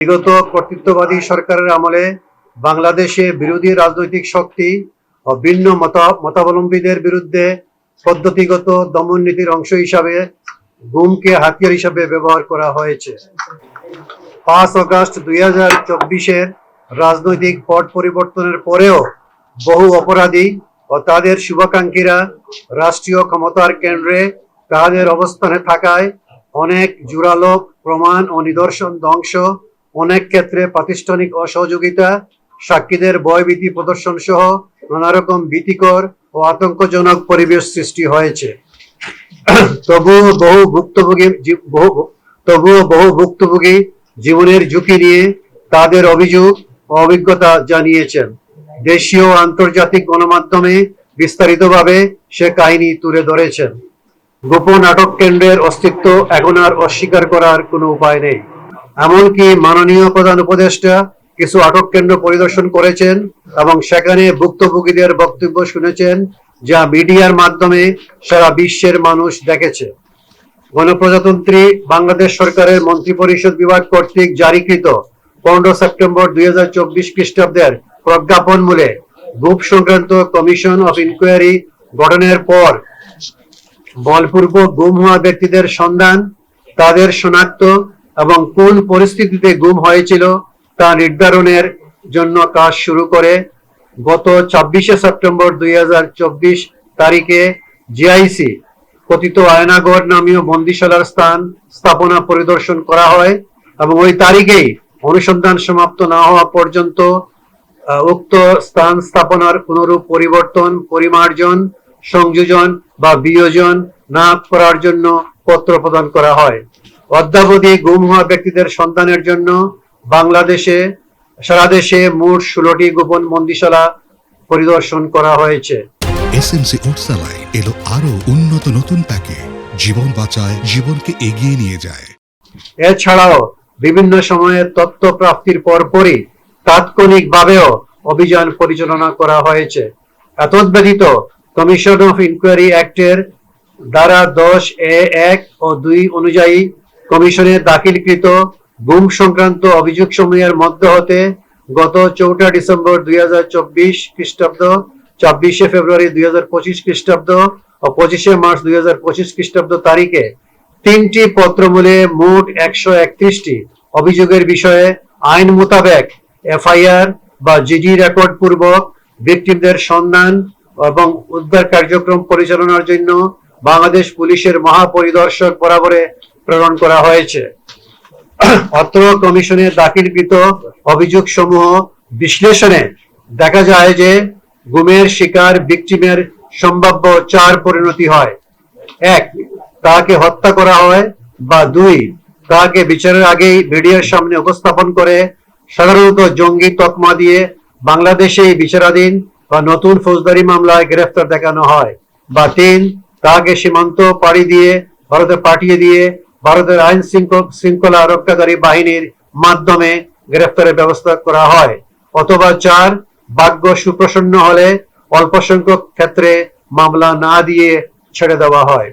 বিগত কর্তৃত্ববাদী সরকারের আমলে বাংলাদেশে বিরোধী রাজনৈতিক শক্তি ও ভিন্ন মতাবলম্বীদের বিরুদ্ধে পদ্ধতিগত দমন নীতির অংশ হিসাবে গুমকে হাতিয়ার হিসাবে ব্যবহার করা হয়েছে। পাঁচ আগস্ট দুই হাজার চব্বিশের রাজনৈতিক পট পরিবর্তনের পরেও বহু অপরাধী ও তাদের শুভাকাঙ্ক্ষীরা রাষ্ট্রীয় ক্ষমতার কেন্দ্রে তাদের অবস্থানে থাকায় অনেক জোরালো প্রমাণ ও নিদর্শন ধ্বংস অনেক ক্ষেত্রে প্রাতিষ্ঠানিক অসহযোগিতা, সাক্ষীদের ভয়ভীতি প্রদর্শন সহ নানা রকম ভীতিকর ও আতঙ্কজনক পরিবেশ সৃষ্টি হয়েছে। তবুও বহু ভুক্তভোগী তবুও বহু ভুক্তভোগী জীবনের ঝুঁকি নিয়ে তাদের অভিযোগ অভিজ্ঞতা জানিয়েছেন। দেশীয় আন্তর্জাতিক গণমাধ্যমে বিস্তারিতভাবে সে কাহিনী তুলে ধরেছেন। গোপন আটক কেন্দ্রের অস্তিত্ব এখন আর অস্বীকার করার কোনো উপায় নেই। এমনকি মাননীয় প্রধান উপদেষ্টা কিছু আটক কেন্দ্র পরিদর্শন করেছেন এবং সেখানে ভুক্তভোগীদের বক্তব্য শুনেছেন যা মিডিয়ার মাধ্যমে সারা বিশ্বের মানুষ দেখেছে। গণপ্রজাতন্ত্রী বাংলাদেশ সরকারের মন্ত্রিপরিষদ বিভাগ কর্তৃক জারিকৃত পনেরো সেপ্টেম্বর দুই হাজার চব্বিশ খ্রিস্টাব্দের প্রজ্ঞাপন মূলে গ্রুপ সংক্রান্ত কমিশন অফ ইনকোয়ারি গঠনের পর বলপূর্বক গুম হওয়া ব্যক্তিদের সন্ধান, তাদের শনাক্ত এবং কোন পরিস্থিতিতে গুম হয়েছিল তা নির্ধারণের জন্য কাজ শুরু করে গত ছাব্বিশে সেপ্টেম্বর দুই হাজার চব্বিশ তারিখে জিআইসি কথিত আয়নাগড় নামীয় বন্দিশালার স্থান স্থাপনা পরিদর্শন করা হয় এবং ওই তারিখেই অনুসন্ধান সমাপ্ত না হওয়া পর্যন্ত উক্ত স্থান স্থাপনার কোনরূপ পরিবর্তন, পরিমার্জন, সংযোজন বা বিয়োজন না করার জন্য পত্র প্রদান করা হয়। অদ্যাবধি গুম হওয়া ব্যক্তিদের সন্ধানের জন্য বাংলাদেশে সারা দেশে মোট ষোলোটি গোপন বন্দিশালা পরিদর্শন করা হয়েছে। এসএমসি ওটসালাই এলো আরও উন্নত নতুন প্যাকে জীবন বাঁচায় জীবনকে এগিয়ে নিয়ে যায়। এছাড়াও বিভিন্ন সময়ে তথ্য প্রাপ্তির পরপরই তাৎক্ষণিকভাবেও অভিযান পরিচালনা করা হয়েছে। এতদ্ব্যতীত কমিশন অফ ইনকোয়ারি অ্যাক্টের দ্বারা দশ এ এক ও দুই অনুযায়ী কমিশনে দাখিলকৃত গুম সংক্রান্ত অভিযোগ সমূহের মধ্য হতে গত চৌঠা ডিসেম্বর দুই হাজার চব্বিশ খ্রিস্টাব্দ, ছাব্বিশে ফেব্রুয়ারি দুই হাজার পঁচিশ খ্রিস্টাব্দ ও পঁচিশে মার্চ দুই হাজার পঁচিশ খ্রিস্টাব্দ তারিখে তিনটি পত্রমূলে মোট একশো একত্রিশটি অভিযোগের বিষয়ে আইন মোতাবেক এফআইআর বা জিডি রেকর্ড পূর্বক ভিকটিমদের সন্ধান এবং উদ্ধার কার্যক্রম পরিচালনার জন্য বাংলাদেশ পুলিশের মহাপরিদর্শক বরাবরে প্রেরণ করা হয়েছে। অত্র কমিশনে দাখিলকৃত অভিযোগ সমূহ বিশ্লেষণে দেখা যায় যে গুমের শিকার ভিকটিমের সম্ভাব্য চার পরিণতি হয়। এক, তাকে হত্যা করা হয় বা দুই, তাকে বিচারের আগেই মিডিয়ার সামনে উপস্থাপন করে সাধারণত জঙ্গি তকমা দিয়ে বাংলাদেশে বিচারাধীন বা নতুন ফৌজদারি মামলায় গ্রেফতার দেখানো হয়। বা তিন, তাকে সীমান্ত পাড়ি দিয়ে, ভারতে পাঠিয়ে দিয়ে ভারতের আইন শৃঙ্খ- শৃঙ্খলা রক্ষাকারী বাহিনীর মাধ্যমে গ্রেফতারের ব্যবস্থা করা হয়। অথবা চার, ভাগ্য সুপ্রসন্ন হলে অল্প সংখ্যক ক্ষেত্রে মামলা না দিয়ে ছেড়ে দেওয়া হয়।